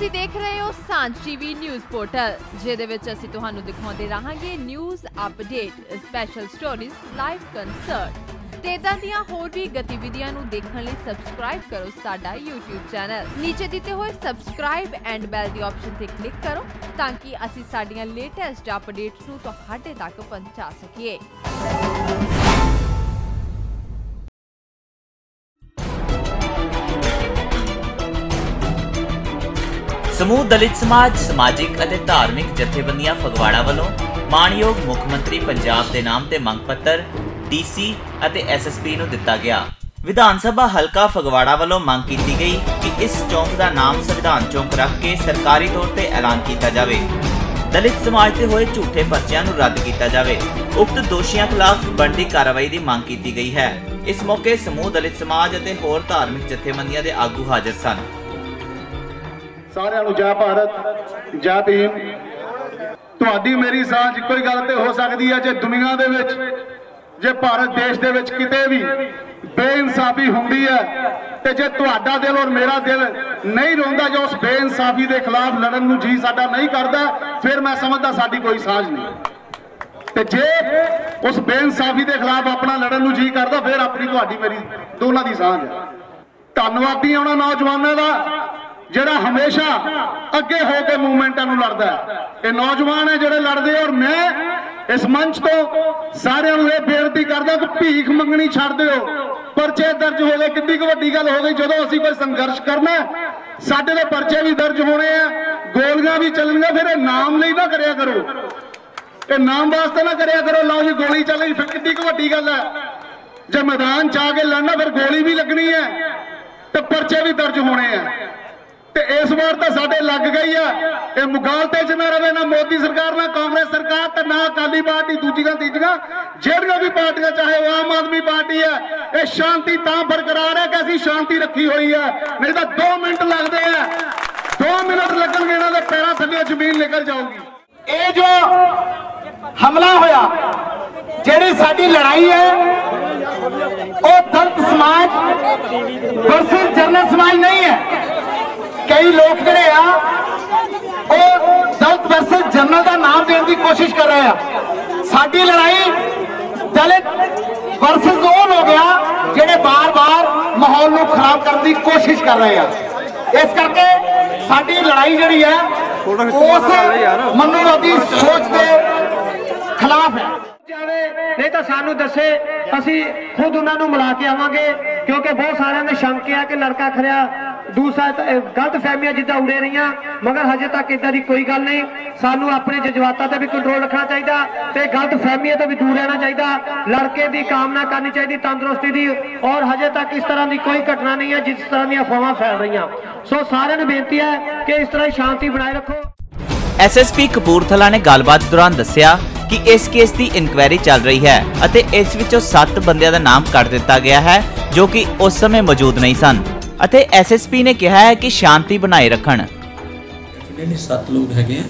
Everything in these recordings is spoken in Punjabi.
ਤੁਸੀਂ ਦੇਖ ਰਹੇ ਹੋ ਸਾਂਝ ਟੀਵੀ ਨਿਊਜ਼ ਪੋਰਟਲ, ਜਿਹਦੇ ਵਿੱਚ ਅਸੀਂ ਤੁਹਾਨੂੰ ਦਿਖਾਉਂਦੇ ਰਹਾਂਗੇ news update special stories live concert ਤੇ ਇਦਾਂ ਦੀਆਂ ਹੋਰ ਵੀ ਗਤੀਵਿਧੀਆਂ ਨੂੰ ਦੇਖਣ ਲਈ ਸਬਸਕ੍ਰਾਈਬ ਕਰੋ ਸਾਡਾ YouTube ਚੈਨਲ ਨੀਚੇ ਦਿੱਤੇ ਹੋਏ ਸਬਸਕ੍ਰਾਈਬ ਐਂਡ ਬੈਲ ਦੀ ਆਪਸ਼ਨ ਤੇ ਕਲਿੱਕ ਕਰੋ ਤਾਂ ਕਿ ਅਸੀਂ ਸਾਡੀਆਂ ਲੇਟੈਸਟ ਅਪਡੇਟਸ ਨੂੰ ਤੁਹਾਡੇ ਤੱਕ ਪਹੁੰਚਾ ਸਕੀਏ। ਸਮੂਹ ਦਲਿਤ ਸਮਾਜ, ਸਮਾਜਿਕ ਅਤੇ ਧਾਰਮਿਕ ਜਥੇਬੰਦੀਆਂ ਫਗਵਾੜਾ ਵੱਲੋਂ ਮਾਨਯੋਗ ਮੁੱਖ ਮੰਤਰੀ ਪੰਜਾਬ ਦੇ ਨਾਮ ਤੇ ਮੰਗ ਪੱਤਰ, ਡੀਸੀ ਅਤੇ ਐਸਐਸਪੀ ਨੂੰ ਦਿੱਤਾ ਗਿਆ। ਵਿਧਾਨ ਸਭਾ ਹਲਕਾ ਫਗਵਾੜਾ ਵੱਲੋਂ ਮੰਗ ਕੀਤੀ ਗਈ ਕਿ ਇਸ ਚੌਂਕ ਦਾ ਨਾਮ ਸੰਵਿਧਾਨ ਚੌਂਕ ਰੱਖ ਕੇ ਸਰਕਾਰੀ ਤੌਰ ਤੇ ਐਲਾਨ ਕੀਤਾ ਜਾਵੇ। ਦਲਿਤ ਸਮਾਜ ਤੇ ਹੋਏ ਝੂਠੇ ਪਰਚਿਆਂ ਨੂੰ ਰੱਦ ਕੀਤਾ ਜਾਵੇ। ਉਕਤ ਦੋਸ਼ੀਆਂ ਖਿਲਾਫ ਬਣਦੀ ਕਾਰਵਾਈ ਦੀ ਮੰਗ ਕੀਤੀ ਗਈ ਹੈ। ਇਸ ਮੌਕੇ ਸਮੂਹ ਦਲਿਤ ਸਮਾਜ ਅਤੇ ਹੋਰ ਧਾਰਮਿਕ ਜਥੇਬੰਦੀਆਂ ਦੇ ਆਗੂ ਹਾਜ਼ਰ ਸਨ। ਸਾਰਿਆਂ ਨੂੰ ਜੈ ਭਾਰਤ, ਜੈ ਭੀਮ। ਤੁਹਾਡੀ ਮੇਰੀ ਸਾਂਝ ਇੱਕੋ ਹੀ ਗੱਲ ਤੇ ਹੋ ਸਕਦੀ ਹੈ ਜੇ ਦੁਨੀਆ ਦੇ ਵਿੱਚ, ਜੇ ਭਾਰਤ ਦੇਸ਼ ਦੇ ਵਿੱਚ ਕਿਤੇ ਵੀ ਬੇਇਨਸਾਫੀ ਹੁੰਦੀ ਹੈ ਤੇ ਜੇ ਤੁਹਾਡਾ ਦਿਲ ਔਰ ਮੇਰਾ ਦਿਲ ਨਹੀਂ ਰੋਂਦਾ ਜੋ ਉਸ ਬੇਇਨਸਾਫੀ ਦੇ ਖਿਲਾਫ ਲੜਨ ਨੂੰ ਜੀ ਸਾਡਾ ਨਹੀਂ ਕਰਦਾ, ਫਿਰ ਮੈਂ ਸਮਝਦਾ ਸਾਡੀ ਕੋਈ ਸਾਂਝ ਨਹੀਂ। ਤੇ ਜੇ ਉਸ ਬੇਇਨਸਾਫੀ ਦੇ ਖਿਲਾਫ ਆਪਣਾ ਲੜਨ ਨੂੰ ਜੀ ਕਰਦਾ, ਫਿਰ ਆਪਣੀ ਤੁਹਾਡੀ ਮੇਰੀ, ਦੋਨਾਂ ਦੀ ਸਾਂਝ ਹੈ। ਧੰਨਵਾਦੀ ਹਾਂ ਉਹਨਾਂ ਨੌਜਵਾਨਾਂ ਦਾ ਜਿਹੜਾ ਹਮੇਸ਼ਾ ਅੱਗੇ ਹੋ ਕੇ ਮੂਵਮੈਂਟਾਂ ਨੂੰ ਲੜਦਾ ਹੈ। ਇਹ ਨੌਜਵਾਨ ਹੈ ਜਿਹੜੇ ਲੜਦੇ ਔਰ ਮੈਂ ਇਸ ਮੰਚ ਤੋਂ ਸਾਰਿਆਂ ਨੂੰ ਇਹ ਬੇਨਤੀ ਕਰਦਾ ਕਿ ਭੀਖ ਮੰਗਣੀ ਛੱਡ ਦਿਓ। ਪਰਚੇ ਦਰਜ ਹੋ ਗਏ ਕਿੰਨੀ ਕੁ ਵੱਡੀ ਗੱਲ ਹੋ ਗਈ। ਜਦੋਂ ਅਸੀਂ ਕੋਈ ਸੰਘਰਸ਼ ਕਰਨਾ ਸਾਡੇ ਦੇ ਪਰਚੇ ਵੀ ਦਰਜ ਹੋਣੇ ਆ, ਗੋਲੀਆਂ ਵੀ ਚੱਲਣਗੀਆਂ ਫਿਰ ਇਹ ਨਾਮ ਲਈ ਨਾ ਕਰਿਆ ਕਰੋ। ਇਹ ਨਾਮ ਵਾਸਤੇ ਨਾ ਕਰਿਆ ਕਰੋ। ਲਓ ਜੀ, ਗੋਲੀ ਚੱਲ ਗਈ ਫਿਰ ਕਿੰਨੀ ਕੁ ਵੱਡੀ ਗੱਲ ਹੈ। ਜੇ ਮੈਦਾਨ ਚ ਆ ਕੇ ਲੜਨਾ, ਫਿਰ ਗੋਲੀ ਵੀ ਲੱਗਣੀ ਹੈ ਤੇ ਪਰਚੇ ਵੀ ਦਰਜ ਹੋਣੇ ਆ। ਤੇ ਇਸ ਵਾਰ ਤਾਂ ਸਾਡੇ ਲੱਗ ਗਈ ਆ। ਇਹ ਮੁਗਾਲਤੇ ਚ ਨਾ ਰਵੇ, ਨਾ ਮੋਦੀ ਸਰਕਾਰ, ਨਾ ਕਾਂਗਰਸ ਸਰਕਾਰ, ਤੇ ਨਾ ਅਕਾਲੀ ਪਾਰਟੀ, ਦੂਜੀਆਂ, ਤੀਜੀਆਂ। ਜਿਹੜੀਆਂ ਵੀ ਪਾਰਟੀਆਂ, ਚਾਹੇ ਉਹ ਆਮ ਆਦਮੀ ਪਾਰਟੀ ਹੈ ਇਹ ਸ਼ਾਂਤੀ ਤਾਂ ਬਰਕਰਾਰ ਹੈ ਕਿ ਅਸੀਂ ਸ਼ਾਂਤੀ ਰੱਖੀ ਹੋਈ ਹੈ ਨਹੀਂ ਤਾਂ 2 ਮਿੰਟ ਲੱਗਦੇ ਆ। 2 ਮਿੰਟ ਲੱਗਣਗੇ, ਇਹਨਾਂ ਦੇ ਪੈਰਾਂ ਥੱਲੇ ਜ਼ਮੀਨ ਨਿਕਲ ਜਾਊਗੀ। ਇਹ ਜੋ ਹਮਲਾ ਹੋਇਆ, ਜਿਹੜੀ ਸਾਡੀ ਲੜਾਈ ਹੈ, ਉਹ ਦਲਿਤ ਸਮਾਜ ਵਰਸਸ ਜਨਰਲ ਸਮਾਜ ਨਹੀਂ ਹੈ। ਕਈ ਲੋਕ ਜਿਹੜੇ ਆ ਉਹ ਦਲਿਤ ਵਰਸਸ ਜਨਰਲ ਦਾ ਨਾਮ ਦੇਣ ਦੀ ਕੋਸ਼ਿਸ਼ ਕਰ ਰਹੇ ਆ। ਸਾਡੀ ਲੜਾਈ ਦਲਿਤ ਵਰਸਸ ਉਹ ਲੋਕ ਆ ਜਿਹੜੇ ਬਾਰ-ਬਾਰ ਮਾਹੌਲ ਨੂੰ ਖਰਾਬ ਕਰਨ ਦੀ ਕੋਸ਼ਿਸ਼ ਕਰ ਰਹੇ ਆ। ਇਸ ਕਰਕੇ ਸਾਡੀ ਲੜਾਈ ਜਿਹੜੀ ਹੈ ਉਸ ਮਨੋਵਾਦੀ ਸੋਚ ਦੇ ਖਿਲਾਫ ਹੈ। ਨਹੀਂ ਤਾਂ ਸਾਨੂੰ ਦੱਸੇ ਅਸੀਂ ਖੁਦ ਉਹਨਾਂ ਨੂੰ ਮਿਲਾ ਕੇ ਆਵਾਂਗੇ ਕਿਉਂਕਿ ਬਹੁਤ ਸਾਰਿਆਂ ਨੇ ਸ਼ੰਕ ਆ ਕਿ ਲੜਕਾ ਖਰਿਆ ਦੂਸਰਾ ਗਲਤ ਫਹਿਮੀਆਂ ਜਿੱਦਾਂ ਉੜੇ ਰਹੀਆਂ, ਮਗਰ ਹਜੇ ਤੱਕ ਇਦਾਂ ਦੀ ਕੋਈ ਗੱਲ ਨਹੀਂ। ਸਾਨੂੰ ਆਪਣੇ ਜਜ਼ਬਾਤਾਂ ਤੇ ਵੀ ਕੰਟਰੋਲ ਰੱਖਣਾ ਚਾਹੀਦਾ ਤੇ ਗਲਤ ਫਹਿਮੀਆਂ ਤੋਂ ਵੀ ਦੂਰ ਰਹਿਣਾ ਚਾਹੀਦਾ। ਲੜਕੇ ਦੀ ਕਾਮਨਾ ਕਰਨੀ ਚਾਹੀਦੀ, ਤੰਦਰੁਸਤੀ ਦੀ, ਔਰ ਹਜੇ ਤੱਕ ਇਸ ਤਰ੍ਹਾਂ ਦੀ ਕੋਈ ਘਟਨਾ ਨਹੀਂ ਹੈ ਜਿਸ ਤਰ੍ਹਾਂ ਦੀਆਂ ਅਫਵਾਹਾਂ ਫੈਲ ਰਹੀਆਂ। ਸੋ ਸਾਰਿਆਂ ਨੂੰ ਬੇਨਤੀ ਹੈ ਕਿ ਇਸ ਤਰ੍ਹਾਂ ਹੀ ਸ਼ਾਂਤੀ ਬਣਾਏ ਰੱਖੋ। ਐਸਐਸਪੀ ਕਪੂਰਥਲਾ ਨੇ ਗੱਲਬਾਤ ਦੌਰਾਨ ਦੱਸਿਆ ਕਿ ਇਸ ਕੇਸ ਦੀ ਇਨਕੁਆਇਰੀ ਚੱਲ ਰਹੀ ਹੈ ਅਤੇ ਇਸ ਵਿੱਚੋਂ 7 ਬੰਦਿਆਂ ਦਾ ਨਾਮ ਕੱਢ ਦਿੱਤਾ ਗਿਆ ਹੈ ਜੋ ਕਿ ਉਸ ਸਮੇਂ ਮੌਜੂਦ ਨਹੀਂ ਸਨ। ਅਤੇ ਐਸਐਸਪੀ ਨੇ ਕਿਹਾ ਹੈ ਕਿ ਸ਼ਾਂਤੀ ਬਣਾਏ ਰੱਖਣ। ਸੱਤ ਲੋਕ ਹੈਗੇ ਆ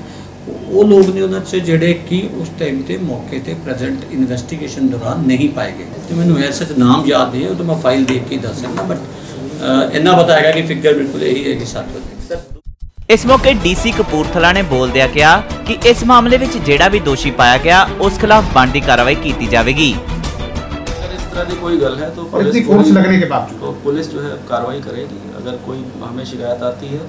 ਉਹ ਲੋਕ ਨੇ ਉਹਨਾਂ 'ਚ ਜਿਹੜੇ ਕਿ ਉਸ ਟਾਈਮ ਤੇ ਮੌਕੇ ਤੇ ਪ੍ਰੈਜ਼ੈਂਟ ਇਨਵੈਸਟੀਗੇਸ਼ਨ ਦੌਰਾਨ ਨਹੀਂ ਪਾਏ ਗਏ। ਤੇ ਮੈਨੂੰ ਐਸਾ ਨਾਮ ਯਾਦ ਨਹੀਂ ਉਹ ਤਾਂ ਮੈਂ ਫਾਈਲ ਦੇਖ ਕੇ ਦੱਸ ਸਕਦਾ ਬਟ ਇੰਨਾ ਪਤਾ ਕਿ ਫਿਗਰ ਬਿਲਕੁਲ ਇਹੀ ਹੈ ਕਿ ਸੱਤ ਵਜੇ ਇਸ ਮੌਕੇ ਡੀਸੀ ਕਪੂਰਥਲਾ ਨੇ ਬੋਲਦਿਆਂ ਕਿਹਾ ਕਿ ਇਸ ਮਾਮਲੇ ਵਿੱਚ ਜਿਹੜਾ ਵੀ ਦੋਸ਼ੀ ਪਾਇਆ ਗਿਆ ਉਸ ਖਿਲਾਫ ਬਣਦੀ ਕਾਰਵਾਈ ਕੀਤੀ ਜਾਵੇਗੀ। तरह की कोई गल है तो पुलिस फोर्स लगने के बावजूद तो पुलिस जो है कार्रवाई करेगी अगर कोई हमें शिकायत आती है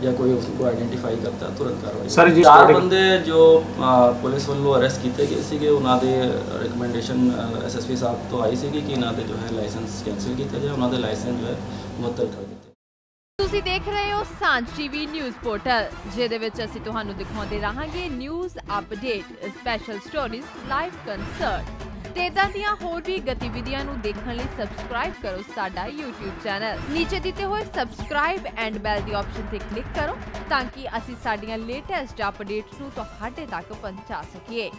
या कोई उसको आइडेंटिफाई करता है तुरंत कार्रवाई सर जी चार बंदे जो ਪੁਲਿਸ ਵੱਲੋਂ ਅਰੈਸਟ ਕੀਤੇ ਗਏ ਸੀਗੇ ਉਹਨਾਂ ਦੇ ਰეკਮੈਂਡੇਸ਼ਨ ਐਸਐਸਪੀ ਸਾਹਿਬ ਤੋਂ ਆਈ ਸੀਗੀ ਕਿ ਇਹਨਾਂ ਦੇ ਜੋ ਹੈ ਲਾਇਸੈਂਸ ਕੈਨਸਲ ਕੀਤਾ ਜਾਏ ਉਹਨਾਂ ਦੇ ਲਾਇਸੈਂਸ ਜੋ ਹੈ ਮੁਅੱਤਲ ਕਰ ਦਿੱਤੇ ਤੁਸੀਂ ਦੇਖ ਰਹੇ ਹੋ ਸਾਂਝ ਟੀਵੀ ਨਿਊਜ਼ ਪੋਰਟਲ ਜਿਹਦੇ ਵਿੱਚ ਅਸੀਂ ਤੁਹਾਨੂੰ ਦਿਖਾਉਂਦੇ ਰਹਾਂਗੇ news update special stories live concert ਤੇ ਇਦਾਂ ਦੀਆਂ ਹੋਰ ਵੀ ਗਤੀਵਿਧੀਆਂ ਨੂੰ ਦੇਖਣ ਲਈ ਸਬਸਕ੍ਰਾਈਬ ਕਰੋ ਸਾਡਾ YouTube ਚੈਨਲ ਨੀਚੇ ਦਿੱਤੇ ਹੋਏ ਸਬਸਕ੍ਰਾਈਬ ਐਂਡ ਬੈਲ ਦੀ ਆਪਸ਼ਨ ਤੇ ਕਲਿੱਕ ਕਰੋ ਤਾਂ ਕਿ ਅਸੀਂ ਸਾਡੀਆਂ ਲੇਟੈਸਟ ਅਪਡੇਟਸ ਨੂੰ ਤੁਹਾਡੇ ਤੱਕ ਪਹੁੰਚਾ ਸਕੀਏ।